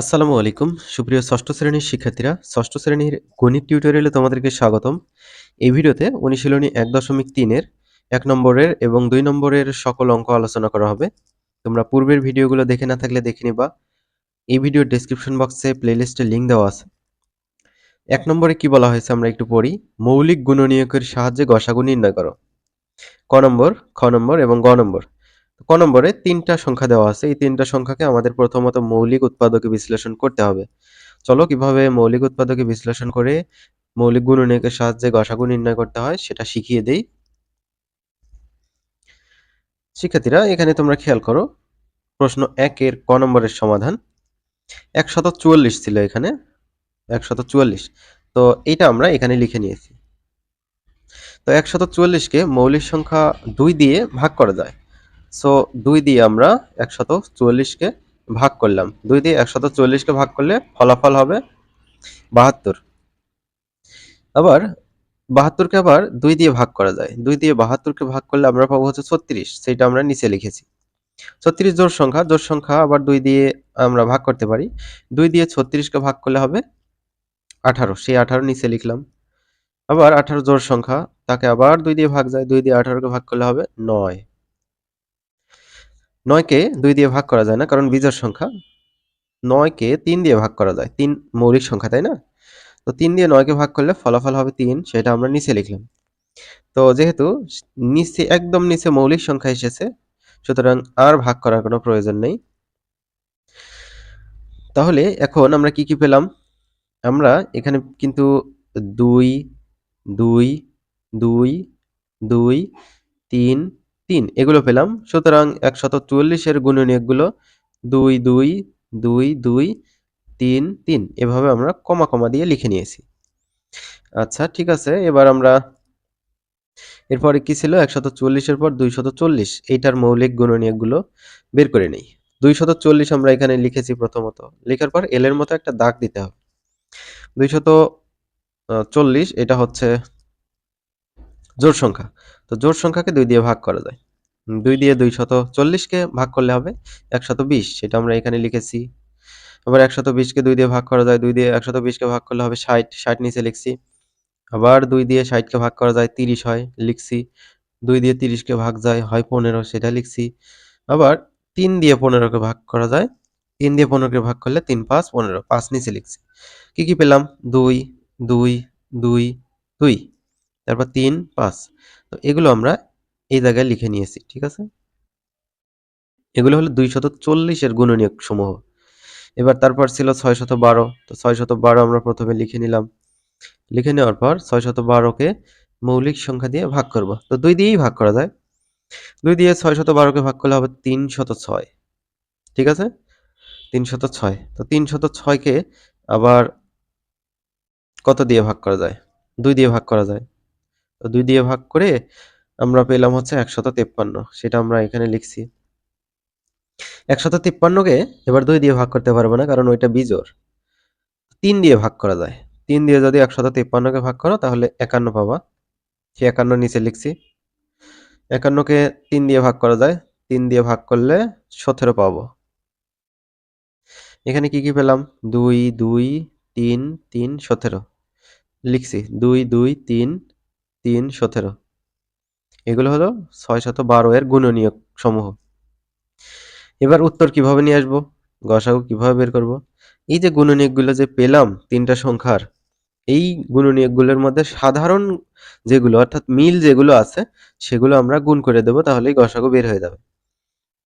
আসসালামু আলাইকুম। সুপ্রিয় ষষ্ঠ শ্রেণির শিক্ষার্থীরা, ষষ্ঠ শ্রেণির গণিত টিউটোরিয়ালে তোমাদেরকে স্বাগতম। এই ভিডিওতে অনুশীলনী এক দশমিক তিনের, এক নম্বরের এবং দুই নম্বরের সকল অঙ্ক আলোচনা করা হবে। তোমরা পূর্বের ভিডিওগুলো দেখে না থাকলে দেখে নিবা। এই ভিডিওর ডেসক্রিপশন বক্সে প্লেলিস্টের লিঙ্ক দেওয়া আছে। এক নম্বরে কি বলা হয়েছে আমরা একটু পড়ি। মৌলিক গুণনীয়কের সাহায্যে গসাগু নির্ণয় করো। ক নম্বর, খ নম্বর এবং গ নম্বর। ক নম্বরে তিনটা সংখ্যা দেওয়া আছে। এই তিনটা সংখ্যাকে আমাদের প্রথমত মৌলিক উৎপাদকে বিশ্লেষণ করতে হবে। চলো কীভাবে মৌলিক উৎপাদকে বিশ্লেষণ করে মৌলিক গুণনীয়কের সাহায্যে গসাগু নির্ণয় করতে হয় সেটা শিখিয়ে দেই। শিক্ষার্থীরা, এখানে তোমরা খেয়াল করো, প্রশ্ন একের ক নম্বরের সমাধান। একশত চুয়াল্লিশ ছিল এখানে একশত চুয়াল্লিশ তো এইটা আমরা এখানে লিখে নিয়েছি। তো একশত চুয়াল্লিশকে মৌলিক সংখ্যা দুই দিয়ে ভাগ করা যায়। সো দুই দিয়ে আমরা একশত চুয়াল্লিশকে ভাগ করলাম। দুই দিয়ে একশত চুয়াল্লিশকে ভাগ করলে ফলাফল হবে বাহাত্তর। আবার বাহাত্তরকে আবার দুই দিয়ে ভাগ করা যায়। দুই দিয়ে বাহাত্তরকে ভাগ করলে আমরা পাবো হচ্ছে ছত্রিশ। সেটা আমরা নিচে লিখেছি। ছত্রিশ জোর সংখ্যা জোর সংখ্যা আবার দুই দিয়ে আমরা ভাগ করতে পারি। দুই দিয়ে ছত্রিশকে ভাগ করলে হবে আঠারো। সেই আঠারো নিচে লিখলাম। আবার আঠারো জোর সংখ্যা, তাকে আবার দুই দিয়ে ভাগ যায়। দুই দিয়ে আঠারোকে ভাগ করলে হবে নয়। নয়কে দুই দিয়ে ভাগ করা যায় না, কারণ বিজোড় সংখ্যা নয়কে তিন দিয়ে ভাগ করা যায়, তিন মৌলিক সংখ্যা, তাই না? তো তিন দিয়ে নয়কে ভাগ করলে ফলাফল হবে তিন, সেটা আমরা নিচে লিখলাম। তো যেহেতু নিচে, একদম নিচে মৌলিক সংখ্যা এসেছে, সুতরাং আর ভাগ করার কোনো প্রয়োজন নেই। তাহলে এখন আমরা কি কি পেলাম? আমরা এখানে কিন্তু দুই দুই দুই দুই, তিন তিন, এগুলো পেলাম। সুতরাং একশত চুয়াল্লিশের গুণনীয়কগুলো দুই দুই দুই দুই, তিন তিন, এভাবে আমরা কমা কমা দিয়ে লিখে নিয়েছি। আচ্ছা ঠিক আছে, এবার আমরা এরপরে কি ছিল? একশত চল্লিশের পর দুইশত চল্লিশ, এইটার মৌলিক গুণনীয়কগুলো বের করে নেই। দুইশত চল্লিশ আমরা এখানে লিখেছি প্রথমত। লেখার পর এল এর মতো একটা দাগ দিতে হবে। দুইশত চল্লিশ, এটা হচ্ছে জোর সংখ্যা। তো জোর সংখ্যাকে দুই দিয়ে ভাগ করা যায়। দুই দিয়ে দুইশত চল্লিশকে ভাগ করলে হবে একশত বিশ, সেটা আমরা এখানে লিখেছি। আবার একশত বিশকে দুই দিয়ে ভাগ করা যায়, দুই দিয়ে একশত বিশকে ভাগ করলে হবে ষাট ষাট নিচে লিখছি। আবার দুই দিয়ে ষাটকে ভাগ করা যায় তিরিশ হয়, লিখছি। দুই দিয়ে তিরিশকে ভাগ যায় হয় পনেরো, সেটা লিখছি। আবার তিন দিয়ে পনেরোকে ভাগ করা যায়, তিন দিয়ে পনেরোকে ভাগ করলে তিন পাঁচ পনেরো, পাঁচ নিচে লিখছি। কি কি পেলাম? দুই দুই দুই দুই। তারপর তিন, পাঁচ। তো এগুলো আমরা এই জায়গায় লিখে নিয়েছি, ঠিক আছে? এগুলো হলো দুই শত চল্লিশের গুণনীয়ক সমূহ। এবার তারপর ছিল ছয় শত বারো, তো ছয় শত বারো আমরা প্রথমে লিখে নিলাম। লিখে নেওয়ার পর ছয় শত বারোকে মৌলিক সংখ্যা দিয়ে ভাগ করব। তো দুই দিয়েই ভাগ করা যায়। দুই দিয়ে ছয় শত বারোকে ভাগ করলে হবে তিন শত ছয়, ঠিক আছে? তিন শত ছয়, তো তিন শত ছয়কে আবার কত দিয়ে ভাগ করা যায়? দুই দিয়ে ভাগ করা যায়। তো দুই দিয়ে ভাগ করে আমরা পেলাম হচ্ছে একশত তেপ্পান্ন। সেটা আমরা এখানে লিখছি। একশত তিপ্পান্নকে এবার দুই দিয়ে ভাগ করতে পারব না, কারণ ওইটা বিজোর তিন দিয়ে ভাগ করা যায়। তিন দিয়ে যদি একশত তিপ্পান্নকে ভাগ করো, তাহলে একান্ন পাবা। সে একান্ন নিচে লিখছি। একান্নকে তিন দিয়ে ভাগ করা যায়। তিন দিয়ে ভাগ করলে সতেরো পাবো। এখানে কি কি পেলাম? দুই দুই, তিন তিন, সতেরো। লিখছি। দুই দুই, তিন তিন সতেরো। এগুলো হলো ছয় শত বারো এর গুণনীয়ক সমূহ। এবার উত্তর কীভাবে নিয়ে আসব? গসাগু কীভাবে বের করব? এই যে গুণনীয়কগুলো যে পেলাম তিনটা সংখ্যার, এই গুণনীয়কগুলোর মধ্যে সাধারণ যেগুলো, অর্থাৎ মিল যেগুলো আছে, সেগুলো আমরা গুণ করে দেব, তাহলেই গসাগু বের হয়ে যাবে।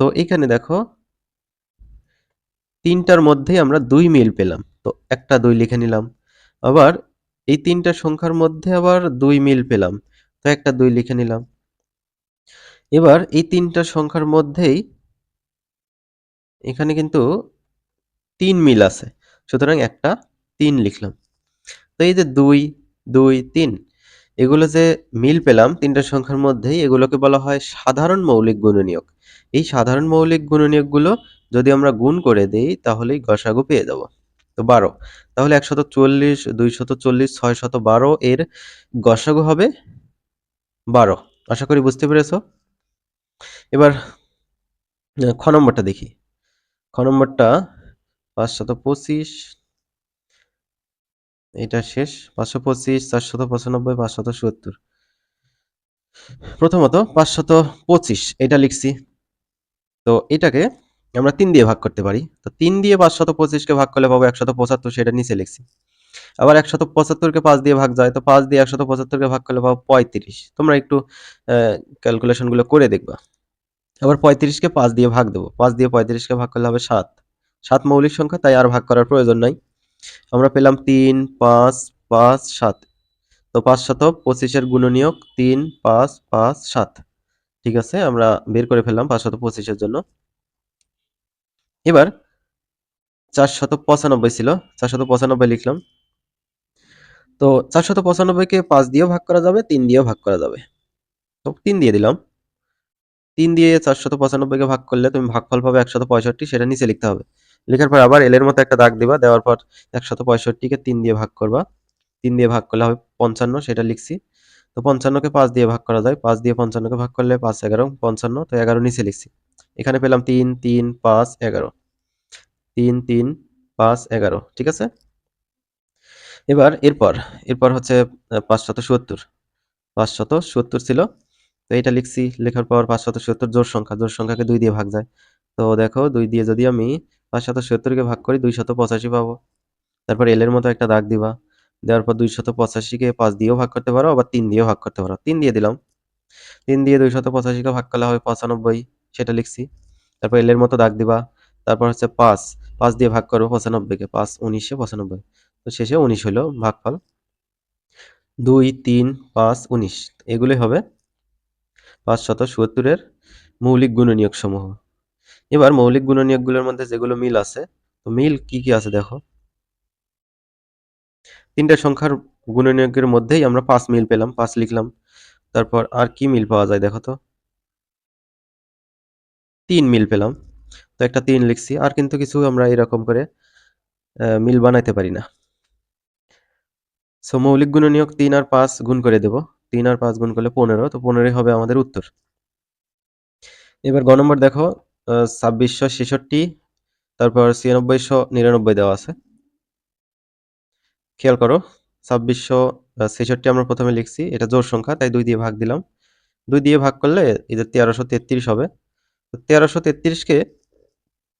তো এখানে দেখো, তিনটার মধ্যেই আমরা দুই মিল পেলাম। তো একটা দুই লিখে নিলাম। আবার এই তিনটা সংখ্যার মধ্যে আবার দুই মিল পেলাম। তো একটা দুই লিখে নিলাম। এবার এই তিনটা সংখ্যার মধ্যেই এখানে কিন্তু তিন মিল আছে। সুতরাং একটা তিন লিখলাম। তো এই যে দুই দুই, তিন, এগুলো যে মিল পেলাম তিনটা সংখ্যার মধ্যেই, এগুলোকে বলা হয় সাধারণ মৌলিক গুণনীয়ক। এই সাধারণ মৌলিক গুণনীয়কগুলো যদি আমরা গুণ করে দেই, তাহলেই গসাগু পেয়ে যাব। বারো। তাহলে একশত চল্লিশ, দুইশত চল্লিশ ছয় শত বারো এর গসাগু হবে বারো। আশা করি বুঝতে পেরেছ? এবার খ নম্বরটা দেখি। খ নম্বরটা পাঁচশত পঁচিশ, এটা শেষ। পাঁচশো পঁচিশ, চারশত পঁচানব্বই, পাঁচশত সত্তর। প্রথমত পাঁচশত পঁচিশ, এটা লিখছি। তো এটাকে আমরা তিন দিয়ে ভাগ করতে পারি। তো তিন দিয়ে পাঁচশত পঁচিশকে ভাগ করলে পাবো একশত পঁচাত্তর, সেটা নিচে লিখছি। আবার একশত পঁচাত্তরকে পাঁচ দিয়ে ভাগ যায়, তো পাঁচ দিয়ে একশত পঁচাত্তরকে ভাগ করলে পাবো পঁয়ত্রিশ। তোমরা একটু ক্যালকুলেশনগুলো করে দেখবা। আবার পঁয়ত্রিশকে পাঁচ দিয়ে ভাগ দেবো। পাঁচ দিয়ে পঁয়ত্রিশকে ভাগ করলে হবে সাত। সাত মৌলিক সংখ্যা, তাই আর ভাগ করার প্রয়োজন নাই। আমরা পেলাম তিন, পাঁচ পাঁচ, সাত। তো পাঁচ শত পঁচিশের গুণনীয়ক তিন, পাঁচ পাঁচ, সাত। ঠিক আছে, আমরা বের করে ফেললাম পাঁচ শত পঁচিশের জন্য। এবার চারশত পঁচানব্বই ছিল, চারশত পঁচানব্বই লিখলাম। তো চারশত পঁচানব্বইকে পাঁচ দিয়েও ভাগ করা যাবে, তিন দিয়েও ভাগ করা যাবে। তো তিন দিয়ে দিলাম। তিন দিয়ে চারশত পঁচানব্বইকে ভাগ করলে তুমি ভাগফল পাবে একশত পঁয়ষট্টি, সেটা নিচে লিখতে হবে। লেখার পর আবার এলের মতো একটা দাগ দিবা, দেওয়ার পর একশত পঁয়ষট্টিকে তিন দিয়ে ভাগ করবা। তিন দিয়ে ভাগ করলে হবে পঞ্চান্ন, সেটা লিখছি। তো পঞ্চান্নকে পাঁচ দিয়ে ভাগ করা যায়, পাঁচ দিয়ে পঞ্চান্নকে ভাগ করলে পাঁচ এগারো, পঞ্চান্ন, তো এগারো নিচে লিখছি। এখানে পেলাম তিন তিন, পাঁচ, এগারো। তিন তিন, পাঁচ, এগারো, ঠিক আছে? এবার, এরপর এরপর হচ্ছে পাঁচশত সত্তর। পাঁচশত সত্তর ছিল। তো এটা লিখছি, লেখার পর পাঁচশত সত্তর জোর সংখ্যা। জোর সংখ্যাকে দুই দিয়ে ভাগ যায়। তো দেখো, দুই দিয়ে যদি আমি পাঁচশত সত্তরকে ভাগ করি, দুইশত পঁচাশি পাবো। তারপর এলের মতো একটা দাগ দিবা। দেওয়ার পর দুইশত পঁচাশিকে পাঁচ দিয়েও ভাগ করতে পারো, আবার তিন দিয়েও ভাগ করতে পারো। তিন দিয়ে দিলাম। তিন দিয়ে দুইশত পঁচাশিকে ভাগ করলে হবে পঁচানব্বই। সেটা লিখছি। তারপর এলের মতো দাগ দিবা। তারপর হচ্ছে পাঁচ। পাঁচ দিয়ে ভাগ করব পঁচানব্বইকে পাঁচ উনিশে পঁচানব্বই। তো শেষে উনিশ হলো ভাগফল। দুই, তিন, পাঁচ, উনিশ। এগুলোই হবে পাঁচশত সত্তরের মৌলিক গুণনীয়ক সমূহ। এবার মৌলিক গুণনীয়কগুলোর মধ্যে যেগুলো মিল আছে, তো মিল কি কি আছে দেখো। তিনটা সংখ্যার গুণনীয়কের মধ্যেই আমরা পাঁচ মিল পেলাম, পাঁচ লিখলাম। তারপর আর কি মিল পাওয়া যায় দেখো তো? তিন মিল পেলাম। তো একটা তিন লিখছি, আর কিন্তু কিছু আমরা এরকম করে মিল বানাইতে পারি না। সো মৌলিক গুণনীয়ক তিন আর পাঁচ গুণ করে দেব। তিন আর পাঁচ গুণ করলে পনেরো, তো পনেরোই হবে আমাদের উত্তর। এবার গ নম্বর দেখো ছাব্বিশশো ছেষট্টি, তারপর ছিয়ানব্বইশো নিরানব্বই দেওয়া আছে। খেয়াল করো, ছাব্বিশশো ছেষট্টি আমরা প্রথমে লিখছি, এটা জোর সংখ্যা, তাই দুই দিয়ে ভাগ দিলাম। দুই দিয়ে ভাগ করলে এদের তেরোশো তেত্রিশ হবে। তেরোশো তেত্রিশকে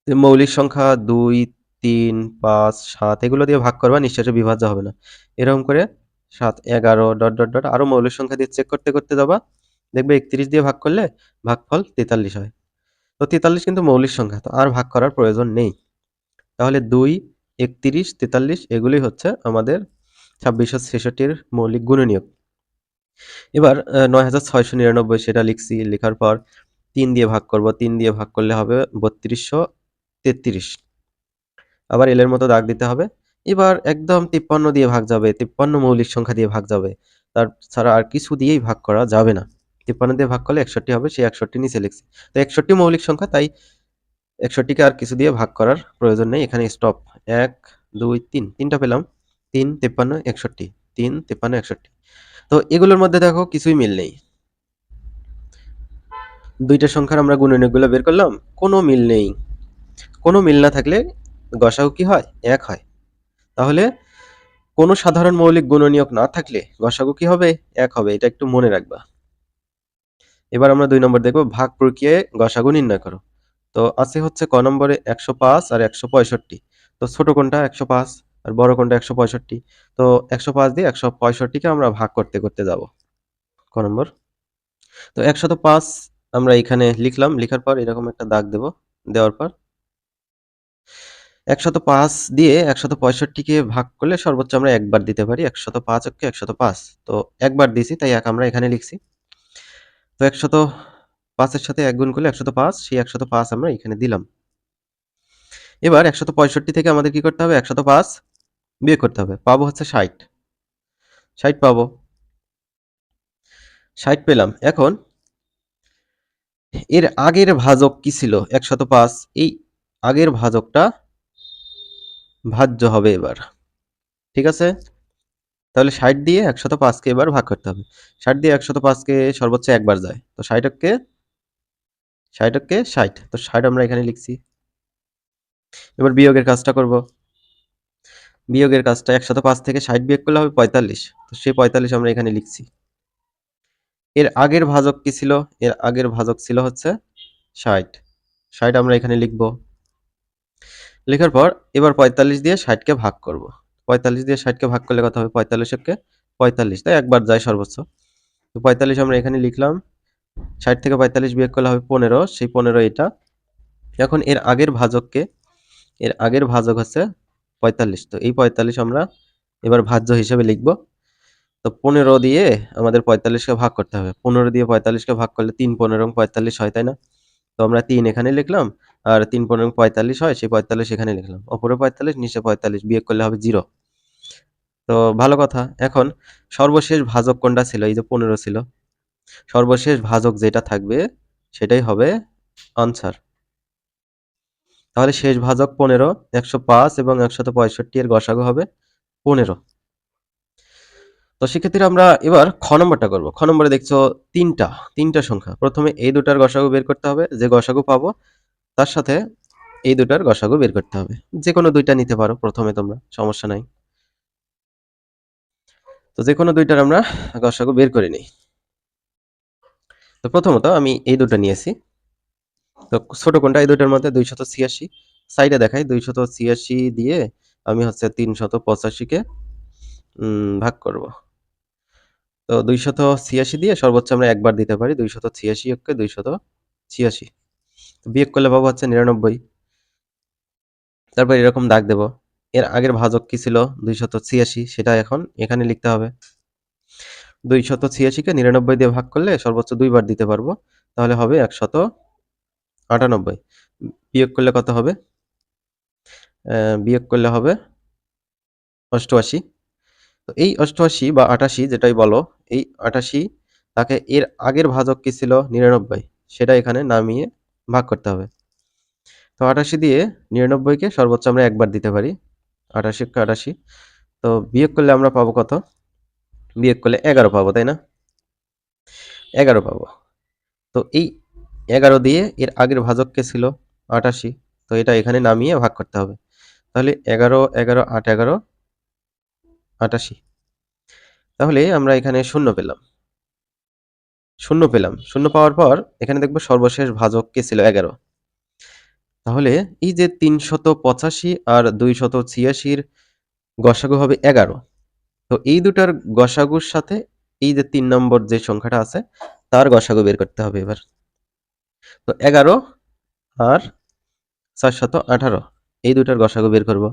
মৌলিক সংখ্যা দুই, তিন, পাঁচ, সাত, এগুলো দিয়ে ভাগ করবা, নিশ্চয়ই বিভাজ্য হবে না। এরকম করে সাত, এগারো, ডট ডট ডট আরও মৌলিক সংখ্যা দিয়ে চেক করতে করতে যাবা দেখবে একত্রিশ দিয়ে ভাগ করলে ভাগফল তেতাল্লিশ হয়। তো তেতাল্লিশ কিন্তু মৌলিক সংখ্যা, তো আর ভাগ করার প্রয়োজন নেই। তাহলে দুই, একত্রিশ, তেতাল্লিশ এগুলি হচ্ছে আমাদের ছাব্বিশশো ছেষট্টির মৌলিক গুণনীয়ক। এবার নয় হাজার ছয়শো নিরানব্বই, সেটা লিখছি, লেখার পর তিন দিয়ে ভাগ করব, তিন দিয়ে ভাগ করলে হবে বত্রিশশো তেত্রিশ। আবার এলের মতো দাগ দিতে হবে। এবার একদম তিপ্পান্ন দিয়ে ভাগ যাবে, তিপ্পান্ন মৌলিক সংখ্যা দিয়ে ভাগ যাবে। তার ছাড়া আর কিছু দিয়েই ভাগ করা যাবে না। তিপ্পান্ন দিয়ে ভাগ করলে একষট্টি হবে সেই একষট্টি নিচে লিখছি। তো একষট্টি মৌলিক সংখ্যা, তাই একষট্টিকে আর কিছু দিয়ে ভাগ করার প্রয়োজন নেই। এখানে স্টপ এক, দুই, তিন, তিনটা পেলাম। তিন, তিপ্পান্ন, একষট্টি, তিন, তিপ্পান্ন, একষট্টি। তো এগুলোর মধ্যে দেখো কিছুই মিল নেই। দুইটা সংখ্যার আমরা গুণনীয়কগুলো বের করলাম, কোনো মিল নেই। কোনো মিল না থাকলে গসাগু কি হয়? এক হয়। তাহলে কোনো সাধারণ মৌলিক গুণনীয়ক না থাকলে গসাগু কি হবে? এক হবে। এটা একটু মনে রাখবা। এবার আমরা দুই নম্বর দেখব, ভাগ প্রক্রিয়ায় গসাগু নির্ণয় করো। তো আছে হচ্ছে ক নম্বরে একশো পাঁচ আর একশো পঁয়ষট্টি। তো ছোট কোনটা একশো পাঁচ আর বড় কোনটা একশো পঁয়ষট্টি। তো একশো পাঁচ দিয়ে একশো পঁয়ষট্টিকে আমরা ভাগ করতে করতে যাব। ক নম্বর? তো একশত পাঁচ আমরা এখানে লিখলাম, লিখার পর এরকম একটা দাগ দেব, দেওয়ার পর একশত পাঁচ দিয়ে একশত পঁয়ষট্টিকে ভাগ করলে সর্বোচ্চ আমরা একবার দিতে পারি, একশত পাঁচ অক্ষে একশত পাঁচ। তো একবার দিছি, তাই এক আমরা এখানে লিখছি। তো একশত পাঁচের সাথে এক গুণ করলে একশত পাঁচ, সেই একশত পাঁচ আমরা এখানে দিলাম। এবার একশত পঁয়ষট্টি থেকে আমাদের কি করতে হবে? একশত পাঁচ বিয়ে করতে হবে, পাবো হচ্ছে ষাট। ষাট পাবো। ষাট পেলাম। এখন এর আগের ভাজক কি ছিল? একশত পাঁচ এই আগের ভাজকটা ভাজ্য হবে এবার। ঠিক আছে? তাহলে ষাট দিয়ে একশত পাঁচকে এবার ভাগ করতে হবে। ষাট দিয়ে একশত পাঁচকে সর্বোচ্চ একবার যায়। তো ষাটকে ষাটকে ষাট। তো ষাট আমরা এখানে লিখছি। এবার বিয়োগের কাজটা করব। বিয়োগের কাজটা একশত পাঁচ থেকে ষাট বিয়োগ করলে হবে পঁয়তাল্লিশ। তো সেই পঁয়তাল্লিশ আমরা এখানে লিখছি। এর আগের ভাজক কি ছিল? এর আগের ভাজক ছিল হচ্ছে ষাট। ষাট আমরা এখানে লিখব। লেখার পর এবার পঁয়তাল্লিশ দিয়ে ষাটকে ভাগ করব। পঁয়তাল্লিশ দিয়ে ষাটকে ভাগ করলে কথা হবে? পঁয়তাল্লিশকে পঁয়তাল্লিশ। তাই একবার যায় সর্বোচ্চ। তো পঁয়তাল্লিশ আমরা এখানে লিখলাম। ষাট থেকে পঁয়তাল্লিশ বিয়োগ করলে হবে পনেরো। সেই পনেরো এটা। এখন এর আগের ভাজককে এর আগের ভাজক হচ্ছে পঁয়তাল্লিশ। তো এই পঁয়তাল্লিশ আমরা এবার ভাজ্য হিসেবে লিখব। তো পনেরো দিয়ে আমাদের পঁয়তাল্লিশকে ভাগ করতে হবে। পনেরো দিয়ে পঁয়তাল্লিশকে ভাগ করলে তিন পনেরো পঁয়তাল্লিশ হয়, তাই না? তো আমরা তিন এখানে লিখলাম, আর তিন পনেরো পঁয়তাল্লিশ হয়, সেই পঁয়তাল্লিশ এখানে লিখলাম। ওপরে পঁয়তাল্লিশ, নিচে পঁয়তাল্লিশ, বিয়োগ করলে হবে জিরো। তো ভালো কথা। এখন সর্বশেষ ভাজক কোনটা ছিল? এই যে পনেরো ছিল। সর্বশেষ ভাজক যেটা থাকবে, সেটাই হবে আনসার তাহলে শেষ ভাজক পনেরো, একশো পাঁচ এবং একশত পঁয়ষট্টি এর গসাগু হবে পনেরো। তো সেক্ষেত্রে আমরা এবার খ নম্বরটা করব। খ নম্বরে দেখছ তিনটা তিনটা সংখ্যা। প্রথমে এই দুটার গসাগু বের করতে হবে, যে গসাগু পাবো, তার সাথে এই দুটার গসাগু বের করতে হবে। যে কোনো দুইটা নিতে পারো প্রথমে তোমরা, সমস্যা নাই। তো যে কোনো দুইটার আমরা গসাগু বের করে নিই। তো প্রথমত আমি এই দুটো নিয়েছি। তো ছোট কোনটা? এই দুটোর মধ্যে দুইশত ছিয়াশি। সাইডে দেখাই, দুইশত ছিয়াশি দিয়ে আমি হচ্ছে তিনশত পঁচাশিকে ভাগ করব। তো দুইশত ছিয়াশি দিয়ে সর্বোচ্চ আমরা একবার দিতে পারি, দুইশত ছিয়াশি ওকে দুইশত ছিয়াশি। বিয়োগ করলে পাবো হচ্ছে নিরানব্বই। তারপর এরকম দাগ দেব। এর আগের ভাজক কি ছিল? দুইশত ছিয়াশি, সেটা এখন এখানে লিখতে হবে। দুইশত ছিয়াশিকে নিরানব্বই দিয়ে ভাগ করলে সর্বোচ্চ দুইবার দিতে পারব। তাহলে হবে একশত আটানব্বই। বিয়োগ করলে কত হবে? বিয়োগ করলে হবে অষ্টআশি। তো এই অষ্টআশি বা আটাশি যেটাই বলো, এই আটাশি তাকে এর আগের ভাজক কি ছিল? নিরানব্বই। সেটা এখানে নামিয়ে ভাগ করতে হবে। তো আটাশি দিয়ে নিরানব্বইকে সর্বোচ্চ আমরা একবার দিতে পারি। আটাশি আটাশি। তো বিয়োগ করলে আমরা পাবো কত? বিয়োগ করলে এগারো পাবো, তাই না? এগারো পাবো। তো এই এগারো দিয়ে এর আগের ভাজককে ছিল? আটাশি। তো এটা এখানে নামিয়ে ভাগ করতে হবে। তাহলে এগারো এগারো, আট, এগারো আটাশি। তাহলে আমরা এখানে শূন্য পেলাম। শূন্য পেলাম। শূন্য পাওয়ার পর এখানে দেখব সর্বশেষ ভাজক কে ছিল? এগারো। তাহলে এই যে তিনশত পঁচাশি আর দুইশত ছিয়াশির গসাগু হবে এগারো। তো এই দুটার গসাগুর সাথে এই যে তিন নম্বর যে সংখ্যাটা আছে, তার গসাগু বের করতে হবে এবার। তো এগারো আর চারশত আঠারো, এই দুটার গসাগু বের করব।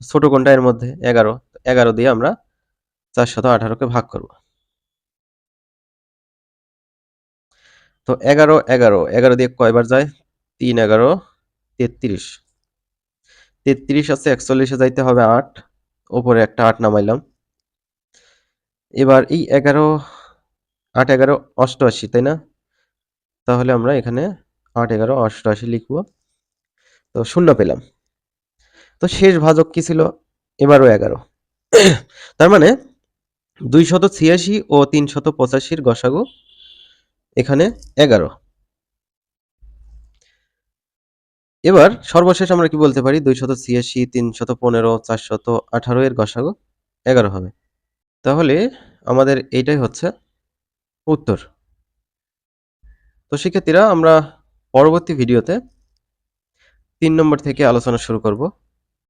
ছোট কোনটা এর মধ্যে? এগারো। এগারো দিয়ে আমরা চারশত আঠারোকে ভাগ করব। তো এগারো এগারো এগারো দিয়ে কয়বার যায়? তিন, এগারো, তেত্রিশ। তেত্রিশ আছে, একচল্লিশে যাইতে হবে আট, ওপরে একটা আট নামাইলাম। এবার এই এগারো, আট, এগারো, অষ্টআশি, তাই না? তাহলে আমরা এখানে আট, এগারো, অষ্টআশি লিখব। তো শূন্য পেলাম। তো শেষ ভাজক কি ছিল? এবারও এগারো। তার মানে দুইশত ছিয়াশি ও তিনশত পঁচাশির গসাগু এখানে এগারো। এবার সর্বশেষ আমরা কি বলতে পারি? দুইশত ছিয়াশি, তিনশত পনেরো, চারশত আঠারো এর গসাগু এগারো হবে। তাহলে আমাদের এইটাই হচ্ছে উত্তর। তো শিক্ষার্থীরা আমরা পরবর্তী ভিডিওতে তিন নম্বর থেকে আলোচনা শুরু করব।